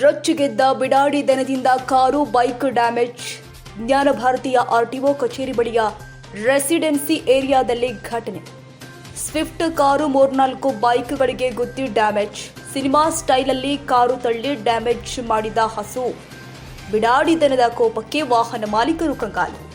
ರೊಚ್ಚಿಗೆದ್ದ ಬಿಡಾಡಿ ದನದಿಂದ car, bike damage. ಜ್ಞಾನ ಭಾರತೀಯ ಆರ್ಟಿಒ ಕಚೇರಿ ಬಳಿಯ ರೆಸಿಡೆನ್ಸಿ ಏರಿಯಾದಲ್ಲಿ ಘಟನೆ. ಸ್ವಿಫ್ಟ್ ಕಾರು ಮೂರ್ನಾಲ್ಕು ಬೈಕ್ಗಳಿಗೆ ಗುದ್ದಿ ಡ್ಯಾಮೇಜ್. ಸಿನಿಮಾ ಸ್ಟೈಲಲ್ಲಿ ಕಾರು ತಳ್ಳಿ ಡ್ಯಾಮೇಜ್ ಮಾಡಿದ ಹಸು. ಬಿಡಾಡಿ ದನದ ಕೋಪಕ್ಕೆ ವಾಹನ ಮಾಲೀಕರು ಕಂಗಾಲು.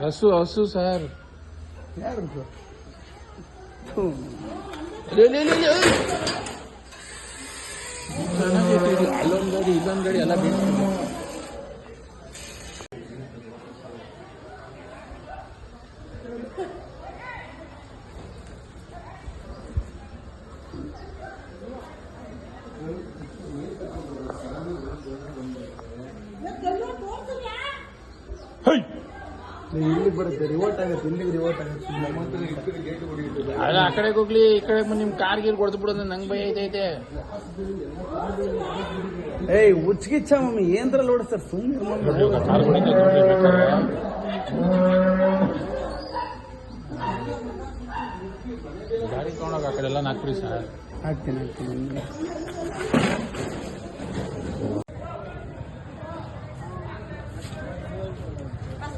ಹಸು ಹಸು ಸರ್. ಅಲ್ಲೊಂದು ಗಾಡಿ ಇಲ್ಲೊಂದು ಗಾಡಿ ಎಲ್ಲ ಬೀಳ್ತಿದೆ ಇಲ್ಲಿ ಬರುತ್ತೆ ರಿವೋಟ್ ಆಗುತ್ತೆ ಇಲ್ಲಿಗೆ ರಿವೋಟ್ ಆಗುತ್ತೆ. ಅಲ್ಲ ಆ ಕಡೆಗೆ ಹೋಗ್ಲಿ ಈ ಕಡೆ ನಿಮ್ ಕಾರ್ ಗೀರ್ ಕೊಡ್ತು ಬಿಡೋದು ನಂಗೆ ಭಯ ಐತೈತೆ. ಏಯ್ ಉಚ್ಕಿಚ್ಚ ಮಮ್ಮಿ ಏನ್ದ್ರಲ್ಲಿ ಓಡಿಸ್ತಾರೆ ಸುಮ್ಮನೆ ಗಾಡಿ ತಗೊಂಡೋಗ ಆ ಕಡೆ ಎಲ್ಲ ನಾಲ್ಕು ಸರ್. ಹಾಕ್ತೀನಿ ಹಾಕ್ತೀನಿ